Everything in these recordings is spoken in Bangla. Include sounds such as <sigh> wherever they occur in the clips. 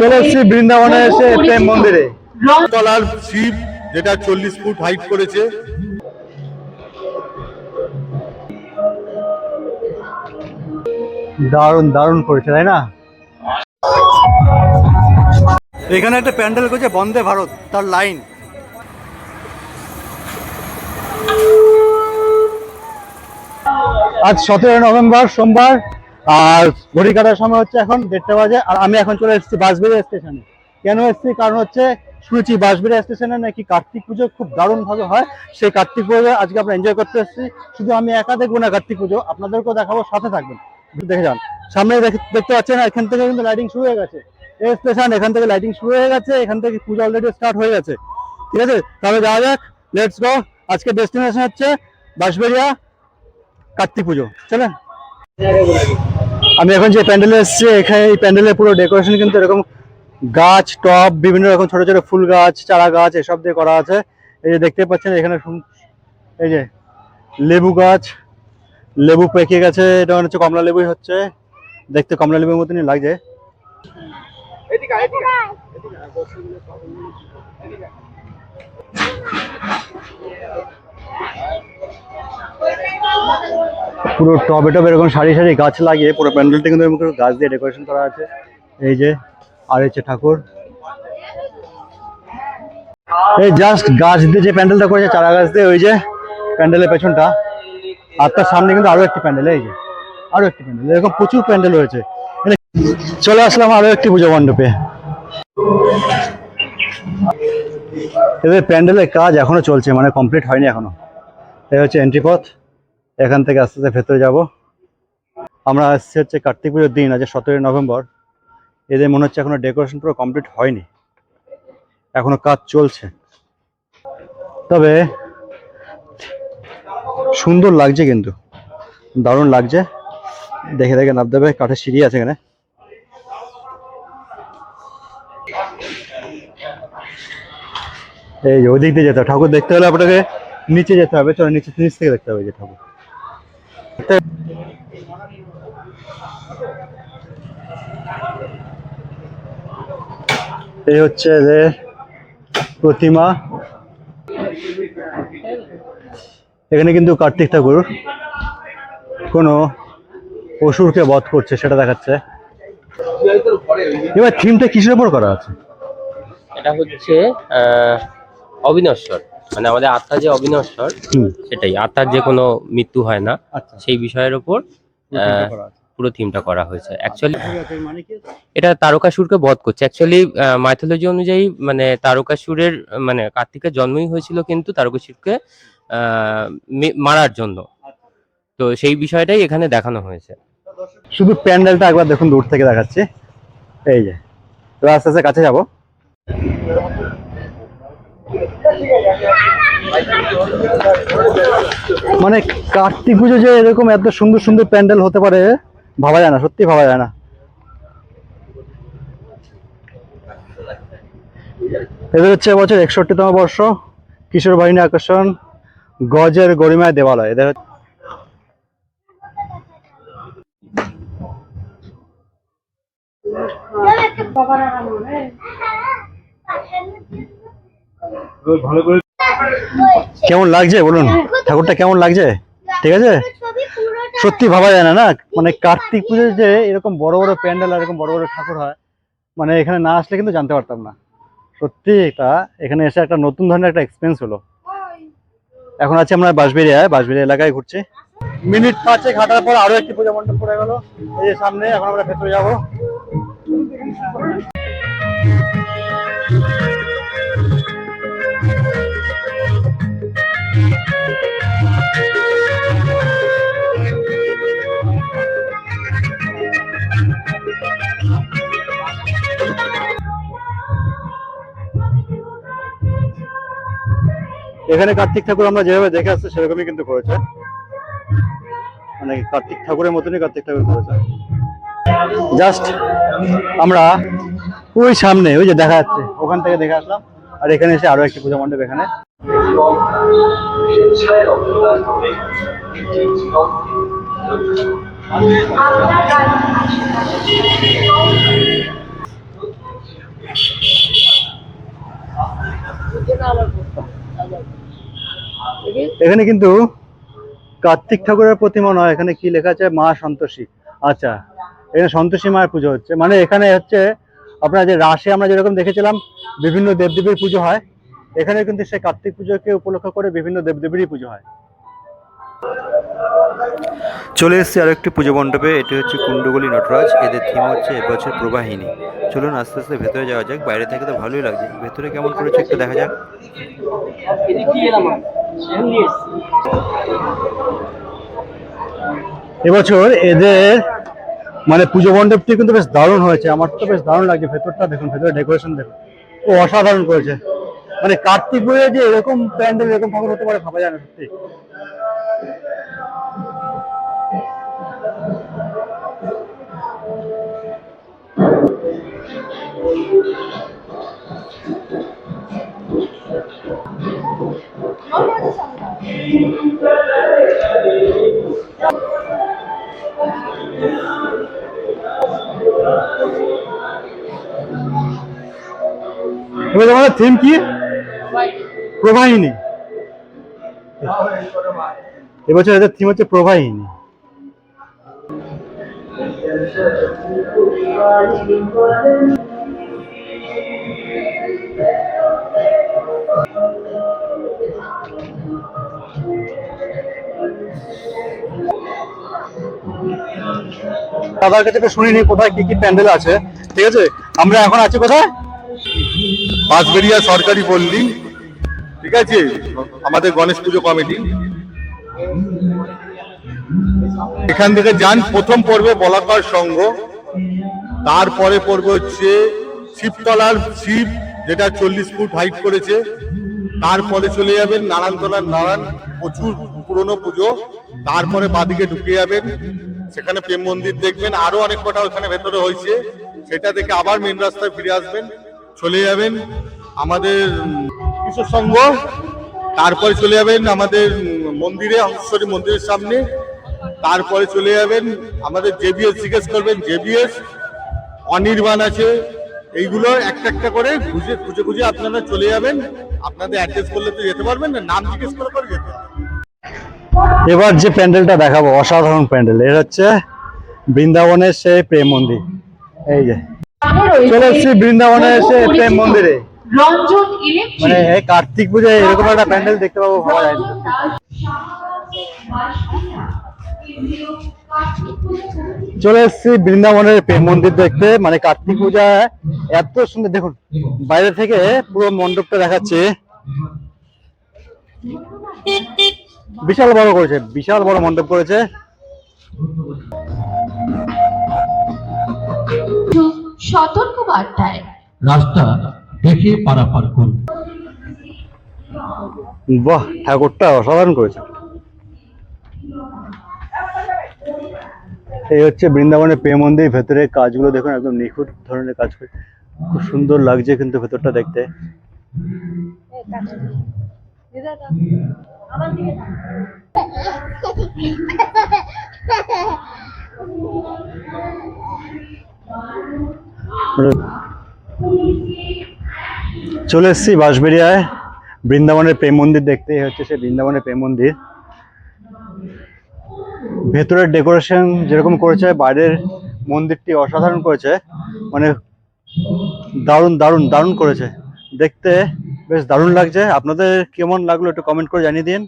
চলে এসেছি বৃন্দাবনে এসে প্রেম মন্দিরে। তলার শিব যেটা চল্লিশ ফুট হাইট করেছে। দারুণ দারুণ করেছে তাই না? এখানে একটা প্যান্ডেল করেছে বন্দে ভারত তার লাইন। আজ সতেরো নভেম্বর সোমবার আর ঘড়ি কাটার সময় হচ্ছে এখন দেড়টা বাজে, আর আমি এখন চলে এসেছি বাসবিড়া স্টেশনে। কেন এসেছি? কারণ হচ্ছে শুনেছি বাসবিড়া স্টেশনে নাকি কার্তিক পুজো খুব দারুণ ভাবে হয়। সেই কার্তিক পুজো আজকে আমরা এনজয় করতে এসেছি। শুধু আমি একা দেখব না কার্তিক পুজো, আপনাদেরকেও দেখাবো, সাথে থাকবেন। দেখে যান। সামনে দেখে- দেখতে পাচ্ছেন এখান থেকে কিন্তু লাইটিং শুরু হয়ে গেছে। এই স্টেশন এখান থেকে লাইটিং শুরু হয়ে গেছে, এখান থেকে পুজো অলরেডি স্টার্ট হয়ে গেছে। ঠিক আছে? তাহলে যাওয়া যাক লেটস গো আজকে ডেস্টিনেশন হচ্ছে বাঁশবেড়িয়া কার্তিক পুজো। চলেন। আমি এখন যে প্যান্ডেলে এসেছি, এখানে এই প্যান্ডেলের পুরো ডেকোরেশন কিন্তু এরকম গাছ, টব, বিভিন্ন রকম ছোট ছোট ফুল গাছ, চারা গাছ এসব দিয়ে করা আছে। এই যে দেখতে পাচ্ছেন, এখানে এই যে লেবু গাছ, লেবু পেকে গেছে, এটা মনে হচ্ছে কমলা লেবুই হচ্ছে। দেখতে কমলা লেবুর মতনই লাগছে। পুরো টবে টবে এরকম সারি সারি গাছ লাগিয়ে পুরো প্যান্ডেলটা কিন্তু এরকম গাছ দিয়ে ডেকোরেশন করা আছে। এই যে আর হচ্ছে ঠাকুর। এই জাস্ট গাছ দিয়ে যে প্যান্ডেলটা করেছে, চারা গাছ দিয়ে, ওই যে প্যান্ডেলের পেছনটা। আর তার সামনে কিন্তু আরও একটি প্যান্ডেল, এই যে আরও একটি প্যান্ডেল, এরকম প্রচুর প্যান্ডেল রয়েছে। চলে আসলাম আরও একটি পুজো মণ্ডপে। এদের প্যান্ডেলের কাজ এখনও চলছে মানে কমপ্লিট হয়নি এখনও। এই হচ্ছে এন্ট্রি পথ। এখান থেকে আস্তে আস্তে ভেতরে যাব। আমরা আসছি হচ্ছে কার্তিক পুজোর দিন, আজ সতেরোই নভেম্বর। এদের মনে হচ্ছে এখনও ডেকোরেশন পুরো কমপ্লিট হয়নি। এখনও কাজ চলছে। তবে সুন্দর লাগছে কিন্তু। দারুণ লাগছে। দেখে দেখে নামতে হবে কাঠের সিঁড়ি আছে এখানে। এই ওদিক দিয়ে যেতে ঠাকুর দেখতে হলে আপনাকে নিচে যেতে হবে, চলো নিচে, নিচ থেকে দেখতে হবে যেতে হবে এই হচ্ছে এদের প্রতিমা। এখানে কিন্তু কার্তিক ঠাকুর কোনো অসুরকে বধ করছে, সেটা দেখাচ্ছে। এবার থিমটা কিসের উপর করা আছে? এটা হচ্ছে অবিনশ্বর। মানে আমাদের আত্মা যে অবিনশ্বর সেটাই। আত্মার যে কোনো মৃত্যু হয় না আচ্ছা। সেই বিষয়ের উপর থিমটা পুরো থিমটা করা হয়েছে। অ্যাকচুয়ালি মানে এটা তারকাসুরকে বধ করছে। অ্যাকচুয়ালি মাইথোলজি অনুযায়ী মানে তারকাসুরের মানে কার্তিকের জন্মই হয়েছিল কিন্তু তারকাসুরকে আহ, মারার জন্য। তো সেই বিষয়টাই এখানে দেখানো হয়েছে। শুধু প্যান্ডেলটা একবার দেখুন দূর থেকে দেখাচ্ছে। এই যে তো আস্তে আস্তে কাছে যাব। মানে কার্তিক পুজো যে এরকম এত সুন্দর সুন্দর প্যান্ডেল হতে পারে, ভাবা যায় না, সত্যি ভাবা যায় না। এদের হচ্ছে এবছর একষট্টিতম বর্ষ, কিশোর বাহিনী আকর্ষণ, গজের গরিমায় দেওয়ালয় এদের হচ্ছে- কেমন লাগছে বলুন? ঠাকুরটা কেমন লাগছে? ঠিক আছে? সত্যি ভাবা যায় না না? মানে কার্তিক পুজোর যে এরকম বড় বড় প্যান্ডেল আর এরকম বড় বড় ঠাকুর হয় মানে এখানে না আসলে কিন্তু জানতে পারতাম না। সত্যি এটা, এখানে এসে একটা নতুন ধরনের একটা এক্সপিরিয়েন্স হলো। এখন আছে আমরা বাঁশবেড়িয়ায়, বাঁশবেড়িয়া এলাকায় ঘুরছি। মিনিট পাঁচেক ঘাটার পর আরও একটি পূজা মণ্ডপ পড়ে গেল। এই সামনে, এখন আমরা ভেতরে যাব। এখানে কার্তিক ঠাকুর আমরা যেভাবে দেখে আসছি, সেরকমই কিন্তু করেছে। মানে কার্তিক ঠাকুরের মতনই কার্তিক ঠাকুর করেছে। জাস্ট আমরা ওই সামনে, ওই যে দেখা যাচ্ছে, ওখান থেকে দেখে আসলাম। আর এখানে এসে আরও একটি পূজা মণ্ডপ এখানে। আচ্ছা। এখানে কিন্তু কার্তিক ঠাকুরের প্রতিমা নয় এখানে কি লেখা আছে? মা সন্তোষী। আচ্ছা এখানে সন্তোষী মায়ের পুজো হচ্ছে। মানে এখানে হচ্ছে আপনার যে রাশে আমরা যেরকম দেখেছিলাম বিভিন্ন দেবদেবীর পুজো হয়। এখানে কিন্তু সে কার্তিক পুজোকে উপলক্ষ করে বিভিন্ন দেবদেবীরই পুজো হয়। চলে এসেছি আরও একটি পুজো মণ্ডপে। এটি হচ্ছে কুণ্ডগলি নটরাজ। এদের থিম হচ্ছে এবছর প্রবাহিনী। চলুন আস্তে আস্তে ভেতরে যাওয়া যাক। বাইরে থেকে তো ভালোই লাগছে। ভেতরে কেমন করেছে একটু দেখা যাক। এবছর এদের মানে পুজো মণ্ডপটি কিন্তু বেশ দারুণ হয়েছে। আমার তো বেশ দারুণ লাগছে ভেতরটা দেখুন, ভেতরে ডেকোরেশন দেখুন। ও অসাধারণ করেছে। মানে কার্তিক বইয়ে যে এরকম প্যান্ডেল, এরকম ভাবে হতে পারে, ভাবা যায় না সত্যি। এবার তোমাদের থিম কি? প্রবাহিনী। এবছর এদের থিম হচ্ছে প্রবাহিনী। দাদার কাছে তো শুনিনি কোথায় কি কি প্যান্ডেল আছে, ঠিক আছে? আমরা এখন আছি কোথায়? বাঁশবেড়িয়া সরকারি পল্লী, ঠিক আছে? আমাদের গণেশ পুজো কমিটি। এখান থেকে যান, প্রথম পর্বে বলাকার সংঘ। তারপরে পর্ব হচ্ছে শিবতলার শিব, যেটা চল্লিশ ফুট হাইট করেছে। তারপরে চলে যাবেন নারায়ণতলার নারায়ণ, প্রচুর পুরনো পুজো। তারপরে বাদিকে ঢুকে যাবেন। সেখানে প্রেম মন্দির দেখবেন, আরও অনেক কটা ওখানে ভেতরে হয়েছে। সেটা দেখে আবার মেন রাস্তায় ফিরে আসবেন, চলে যাবেন আমাদের কিশোর সংঘ, তারপরে চলে যাবেন আমাদের মন্দিরে হংসেশ্বরী মন্দিরের সামনে। তারপরে চলে যাবেন আমাদের জেবিএস জিজ্ঞেস করবেন জেবিএস অনির্বাণ আছে। এইগুলো একটা একটা করে খুঁজে খুঁজে খুঁজে আপনারা চলে যাবেন। আপনাদের অ্যাড্রেস করলে তো যেতে পারবেন না, নাম জিজ্ঞেস করে করে যেতে এবার যে প্যান্ডেলটা দেখাবো অসাধারণ প্যান্ডেল। এর হচ্ছে বৃন্দাবনের সেই প্রেম মন্দির। এই যে। চলে এসছি বৃন্দাবনের সেই প্রেম মন্দিরে। মানে এই কার্তিক পুজোয় এরকম একটা প্যান্ডেল দেখতে পাবো ভাবা যায় না চলে এসেছি বৃন্দাবনের প্রেম মন্দির দেখতে। মানে কার্তিক পূজা এত সুন্দর। দেখুন বাইরে থেকে পুরো মণ্ডপটা দেখাচ্ছে। বিশাল বড় করেছে বিশাল বড় মণ্ডপ করেছে। সতর্ক বার্তায় রাস্তা দেখে পারাপার করুন। বাহ ঠাকুরটা অসাধারণ করেছে। এই হচ্ছে বৃন্দাবনের প্রেম মন্দির ভেতরে কাজগুলো দেখুন একদম নিখুঁত ধরনের কাজ করে। খুব সুন্দর লাগছে কিন্তু ভেতরটা দেখতে। চলে এসেছি বাঁশবেড়িয়ায়। বৃন্দাবনের প্রেম মন্দির দেখতে হচ্ছে সে বৃন্দাবনের প্রেম মন্দির। ভেতরের ডেকোরেশন যেরকম করেছে, বাইরের মন্দিরটি অসাধারণ করেছে। মানে দারুণ দারুণ দারুণ করেছে। দেখতে বেশ দারুণ লাগছে। আপনাদের কেমন লাগল একটু কমেন্ট করে জানিয়ে দিন।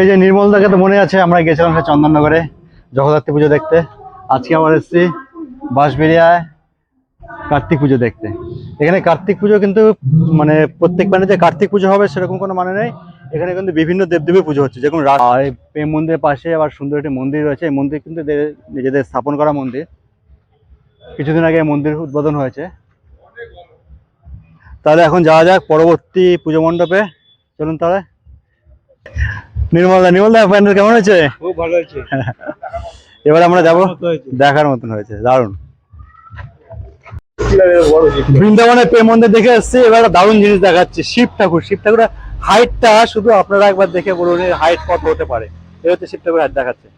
এই যে নির্মলদাকে তো মনে আছে, আমরা গেছিলাম সে চন্দননগরে জগদ্ধাত্রী পুজো দেখতে। আজকে আবার এসেছি বাঁশবেড়িয়ায় কার্তিক পুজো দেখতে। এখানে কার্তিক পুজো কিন্তু মানে প্রত্যেক মানে যে কার্তিক পুজো হবে সেরকম কোনো মানে নেই। এখানে কিন্তু বিভিন্ন দেবদেবীর পুজো হচ্ছে। রা- এই মন্দিরের পাশে আবার সুন্দর একটি মন্দির রয়েছে। এই মন্দির কিন্তু নিজেদের স্থাপন করা মন্দির। কিছুদিন আগে মন্দির উদ্বোধন হয়েছে। তাহলে এখন যাওয়া যাক পরবর্তী পুজো মণ্ডপে। চলুন তাহলে। নির্মলদা নির্মলদা প্যান্ডেল কেমন হয়েছে? খুব ভালো হয়েছে। <laughs> এবার আমরা যাব দেখার মতন হয়েছে। দারুণ। বৃন্দাবনের প্রেম মন্দির দেখে এসেছি। এবার দারুণ জিনিস দেখাচ্ছি শিব ঠাকুর শিব ঠাকুরের হাইটটা শুধু আপনারা একবার দেখে বলুন হাইট কত হতে পারে? এই হচ্ছে শিব ঠাকুর হাইট দেখাচ্ছে।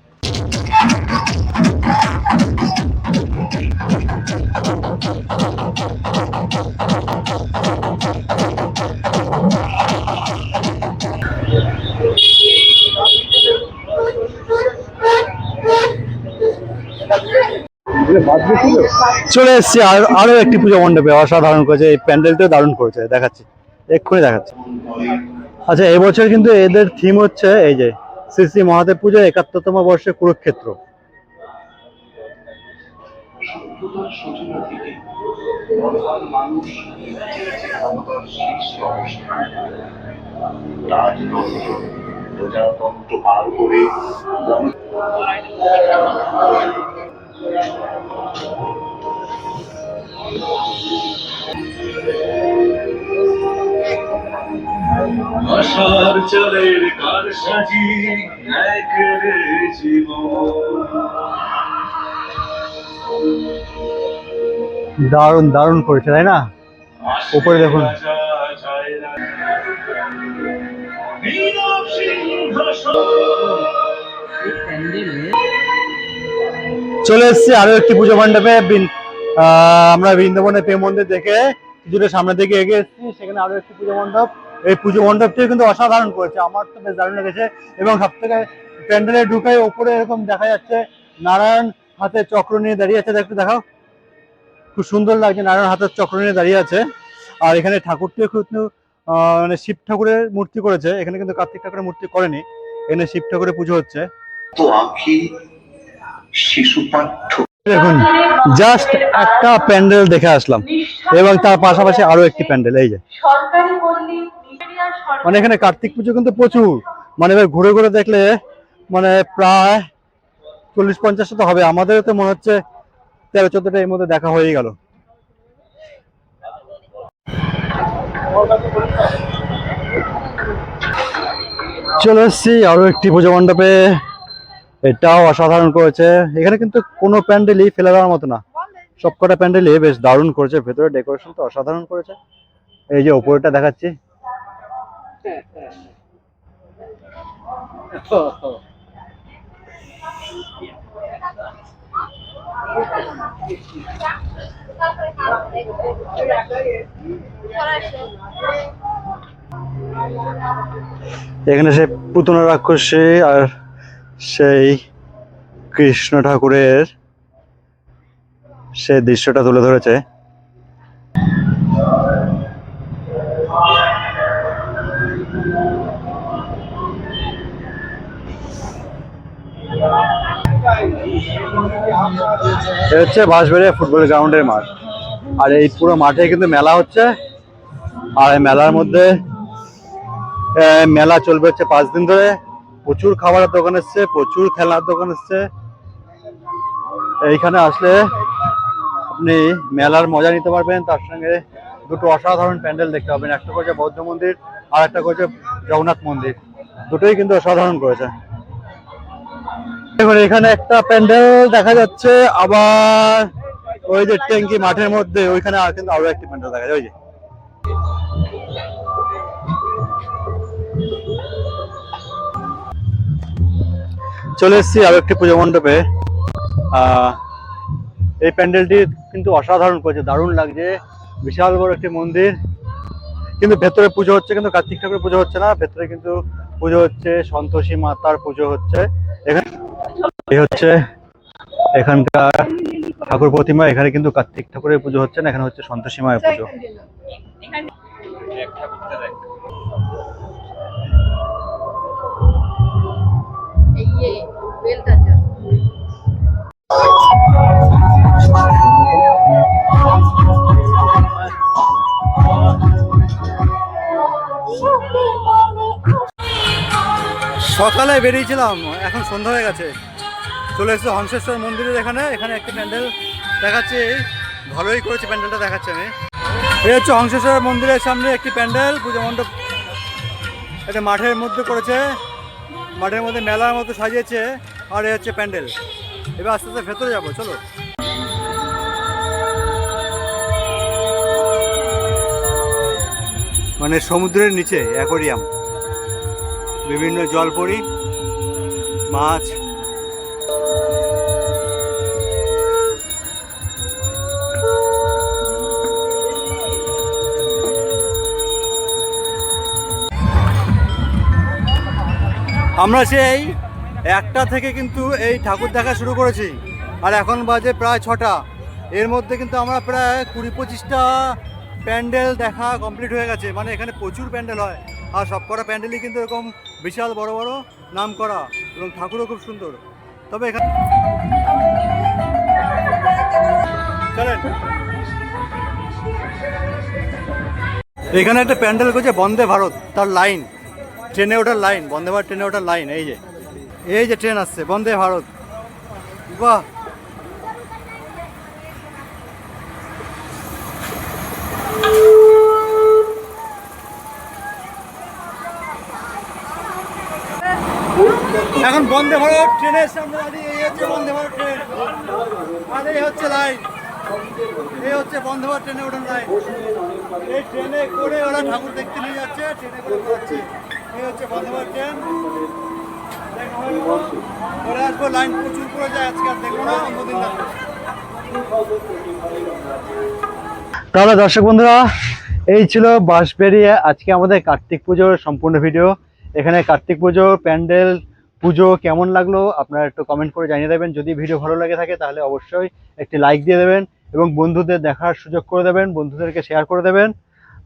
চলে এসেছি আর আরও একটি পুজো মণ্ডপে। অসাধারণ করেছে। এই প্যান্ডেলটাও দারুণ করেছে। দেখাচ্ছি। এক্ষুনি দেখাচ্ছি। আচ্ছা এবছর কিন্তু এদের থিম হচ্ছে এই যে শ্রী শ্রী মহাদেব পুজো একাত্তরতম বর্ষে কুরুক্ষেত্র। প্রজাতন্ত্র পার করে আশার চলের কার সাজি জীবন। দারুণ দারুণ করেছে তাই না? উপরে দেখুন। চলে এসেছি আরও একটি পুজো মণ্ডপে আমরা বৃন্দাবনের প্রেম মন্দির দেখে কিছুটা সামনের দিকে এগিয়ে এসেছি, সেখানে আরও একটি পুজো মণ্ডপ। এই পুজো মণ্ডপটিও কিন্তু অসাধারণ করেছে, আমার তো বেশ দারুণ লেগেছে এবং সব থেকে প্যান্ডেলে ঢুকাই ওপরে এরকম দেখা যাচ্ছে, নারায়ণ হাতে চক্র নিয়ে দাঁড়িয়ে আছে একটু দেখাও। খুব সুন্দর লাগছে নারায়ণ হাতের চক্র নিয়ে দাঁড়িয়ে আছে। আর এখানে ঠাকুরটিও কিন্তু মানে শিব ঠাকুরের মূর্তি করেছে, এখানে কিন্তু কার্তিক ঠাকুরের মূর্তি করেনি, এখানে শিব ঠাকুরের পুজো হচ্ছে। তো আঁখি শিশু পাঠ্য দেখুন জাস্ট একটা প্যান্ডেল দেখে আসলাম। এবং তার পাশাপাশি আরও একটি প্যান্ডেল, এই যে। মানে এখানে কার্তিক পুজো কিন্তু প্রচুর। মানে এবার ঘুরে ঘুরে দেখলে মানে প্রায় চল্লিশ পঞ্চাশটা তো হবে। আমাদের তো মনে হচ্ছে তেরো চোদ্দটা এর মধ্যে দেখা হয়ে গেল। চলে এসছি আরও একটি পুজো মণ্ডপে। এটাও অসাধারণ করেছে। এখানে কিন্তু কোনো প্যান্ডেলই ফেলে দেওয়ার মতো না। সবকটা প্যান্ডেলই বেশ দারুণ করেছে। ভেতরে ডেকোরেশন তো অসাধারণ করেছে। এই যে ওপরটা দেখাচ্ছি। এখানে সে পুতনা রাক্ষসী আর সেই কৃষ্ণ ঠাকুরের সে দৃশ্যটা তুলে ধরেছে। হচ্ছে বাঁশবেড়িয়া ফুটবল গ্রাউন্ডের মাঠ। আর এই পুরো মাঠে কিন্তু মেলা হচ্ছে। আর এই মেলার মধ্যে মেলা চলবে হচ্ছে পাঁচ দিন ধরে। প্রচুর খাবারের দোকান এসছে, প্রচুর খেলার দোকান এসছে। এইখানে আসলে আপনি মেলার মজা নিতে পারবেন, তার সঙ্গে দুটো অসাধারণ প্যান্ডেল দেখতে পাবেন। একটা করেছে বৌদ্ধ মন্দির আর একটা করেছে জগন্নাথ মন্দির। দুটোই কিন্তু অসাধারণ করেছে। দেখুন এখানে একটা প্যান্ডেল দেখা যাচ্ছে, আবার ওই যে ট্যাঙ্কি মাঠের মধ্যে, ওইখানে আর কিন্তু আরও একটি প্যান্ডেল দেখা যায়, ওই যে। চলে এসেছি আরও একটি পুজো মণ্ডপে। এই প্যান্ডেলটি কিন্তু অসাধারণ করেছে, দারুণ লাগছে। বিশাল বড় একটি মন্দির। কিন্তু ভেতরে পুজো হচ্ছে, কিন্তু কার্তিক ঠাকুরের পুজো হচ্ছে না, ভেতরে কিন্তু পুজো হচ্ছে, সন্তোষী মাতার পুজো হচ্ছে। এখানে হচ্ছে এখানকার ঠাকুর প্রতিমা, এখানে কিন্তু কার্তিক ঠাকুরের পুজো হচ্ছে না, এখানে হচ্ছে সন্তোষী মায়ের পুজো। সকালে বেরিয়েছিলাম, এখন সন্ধ্যা হয়ে গেছে। চলে এসেছি হংসেশ্বর মন্দিরের এখানে এখানে একটি প্যান্ডেল দেখাচ্ছে। ভালোই করেছে প্যান্ডেলটা দেখাচ্ছে আমি। এই হচ্ছে হংসেশ্বর মন্দিরের সামনে একটি প্যান্ডেল, পুজো মণ্ডপ। এটা মাঠের মধ্যে করেছে। মাঠের মধ্যে মেলার মতো সাজিয়েছে। আর এই হচ্ছে প্যান্ডেল। এবার আস্তে আস্তে ভেতরে যাব, চলো। মানে সমুদ্রের নিচে, অ্যাকোরিয়াম। বিভিন্ন জলপরি, মাছ। আমরা সেই একটা থেকে কিন্তু এই ঠাকুর দেখা শুরু করেছি। আর এখন বাজে প্রায় ছটা। এর মধ্যে কিন্তু আমরা প্রায় কুড়ি পঁচিশটা প্যান্ডেল দেখা কমপ্লিট হয়ে গেছে। মানে এখানে প্রচুর প্যান্ডেল হয়। আর সব কটা প্যান্ডেলই কিন্তু এরকম বিশাল বড় বড় নাম করা এবং ঠাকুরও খুব সুন্দর। তবে এখানে চলেন। এখানে একটা প্যান্ডেল করছে বন্দে ভারত, তার লাইন। ট্রেনে ওঠার লাইন, বন্দে ভারত ট্রেনে ওঠার লাইন, এই যে। এই যে ট্রেন আসছে, বন্দে ভারত। বাহ এখন বন্দে ভারত ট্রেনের সামনে দাঁড়িয়ে, এই হচ্ছে বন্দে ভারত ট্রেন। আর এই হচ্ছে লাইন। এই হচ্ছে বন্দে ভারত ট্রেনে ওঠার লাইন। এই ট্রেনে করে ওরা ঠাকুর দেখতে নিয়ে যাচ্ছে, ট্রেনে করে ঘোরাচ্ছে এই হচ্ছে বন্দে ভারত ট্রেন। পরে আসব, লাইন প্রচুর করে যায়, আজকে আর দেখব না, অন্যদিন দেখব। তাহলে দর্শক বন্ধুরা, এই ছিল বাঁশবেরিয়া আজকে আমাদের কার্তিক পুজোর সম্পূর্ণ ভিডিও। এখানে কার্তিক পুজো, প্যান্ডেল পুজো কেমন লাগল আপনারা একটু কমেন্ট করে জানিয়ে দেবেন। যদি ভিডিও ভালো লাগে থাকে তাহলে অবশ্যই একটি লাইক দিয়ে দেবেন এবং বন্ধুদের দেখার সুযোগ করে দেবেন, বন্ধুদেরকে শেয়ার করে দেবেন।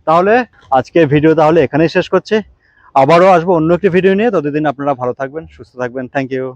তাহলে আজকে ভিডিও তাহলে এখানেই শেষ করছে। আবারও আসব অন্য একটি ভিডিও নিয়ে। ততদিন আপনারা ভালো থাকবেন, সুস্থ থাকবেন। Thank you